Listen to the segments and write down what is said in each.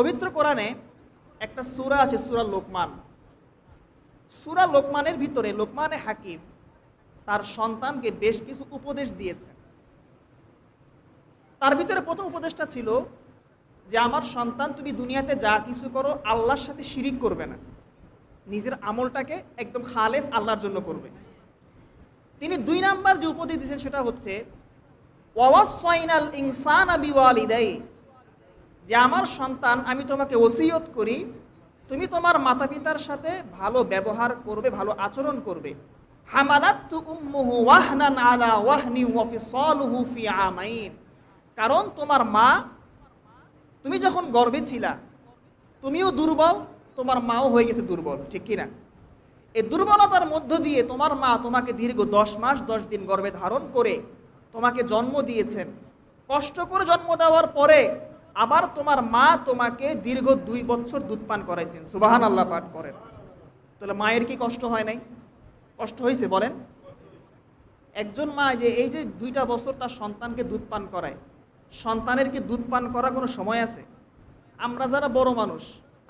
পবিত্র কোরআনে একটা সূরা আছে, সূরা লোকমান। সূরা লোকমানের ভিতরে, লোকমানে হাকিম তার সন্তানকে বেশ কিছু উপদেশ দিয়েছেন তার ভিতরে প্রথম উপদেশটা ছিল যে, আমার সন্তান, তুমি দুনিয়াতে যা কিছু করো, আল্লাহর সাথে শিরিক করবে না। নিজের আমলটাকে একদম খালেস আল্লাহর জন্য করবে। তিনি দুই নাম্বার যে উপদেশ দিয়েছেন সেটা হচ্ছে ওয়াসাইনাল ইনসান আবিওয়ালিদাই যে আমার সন্তান, আমি তোমাকে ওসিয়ত করি, তুমি তোমার মাতা পিতার সাথে ভালো ব্যবহার করবে, ভালো আচরণ করবে। কারণ তোমার মা, তুমি যখন গর্ভে ছিলা, তুমিও দুর্বল, তোমার মাও হয়ে গেছে দুর্বল, ঠিক কি না এই দুর্বলতার মধ্য দিয়ে তোমার মা তোমাকে দীর্ঘ দশ মাস, দশ দিন গর্ভে ধারণ করে তোমাকে জন্ম দিয়েছেন। কষ্ট করে জন্ম দেওয়ার পরে আবার তোমার মা তোমাকে দীর্ঘ দুই বছর দুধ পান করাইছেন। সুবাহান আল্লাহ পাঠ করেন। তাহলে মায়ের কি কষ্ট হয় নাই? কষ্ট হয়েছে বলেন। একজন মা যে এই যে দুইটা বছর তার সন্তানকে দুধ পান করায়, সন্তানের কি দুধ পান করা কোনো সময় আছে? আমরা যারা বড় মানুষ,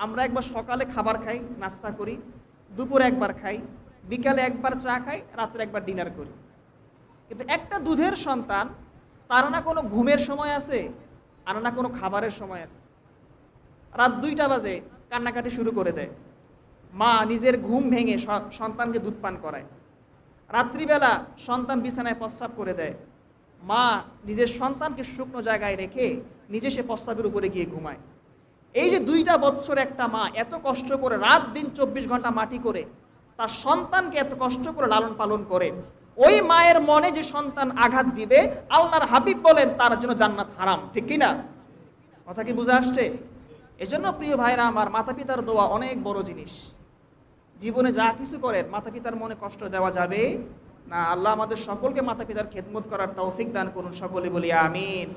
আমরা একবার সকালে খাবার খাই, নাস্তা করি, দুপুরে একবার খাই, বিকালে একবার চা খাই, রাত্রে একবার ডিনার করি। কিন্তু একটা দুধের সন্তান, তার না কোনো ঘুমের সময় আছে? আর না কোনো খাবারের সময় আছে। রাত দুইটা বাজে কান্নাকাটি শুরু করে দেয়। মা নিজের ঘুম ভেঙে সন্তানকে দুধ পান করায়। রাত্রিবেলা সন্তান বিছানায় প্রস্রাব করে দেয়। মা নিজের সন্তানকে শুকনো জায়গায় রেখে নিজে সে প্রস্রাবের উপরে গিয়ে ঘুমায়। এই যে দুইটা বছর একটা মা এত কষ্ট করে রাত দিন চব্বিশ ঘণ্টা মাটি করে, তার সন্তানকে এত কষ্ট করে লালন পালন করে ওই মায়ের মনে যে সন্তান আঘাত দিবে, আল্লাহর হাবিব বলেন তার জন্য জান্নাত হারাম, ঠিক কিনা? কথা কি বুঝে আসছে? এজন্য প্রিয় ভাইরা আমার মাতা পিতার দোয়া অনেক বড় জিনিস। জীবনে যা কিছু করেন মাতা পিতার মনে কষ্ট দেওয়া যাবে না। আল্লাহ আমাদের সকলকে মাতা পিতার খেদমত করার তৌফিক দান করুন, সকলে বলি আমিন।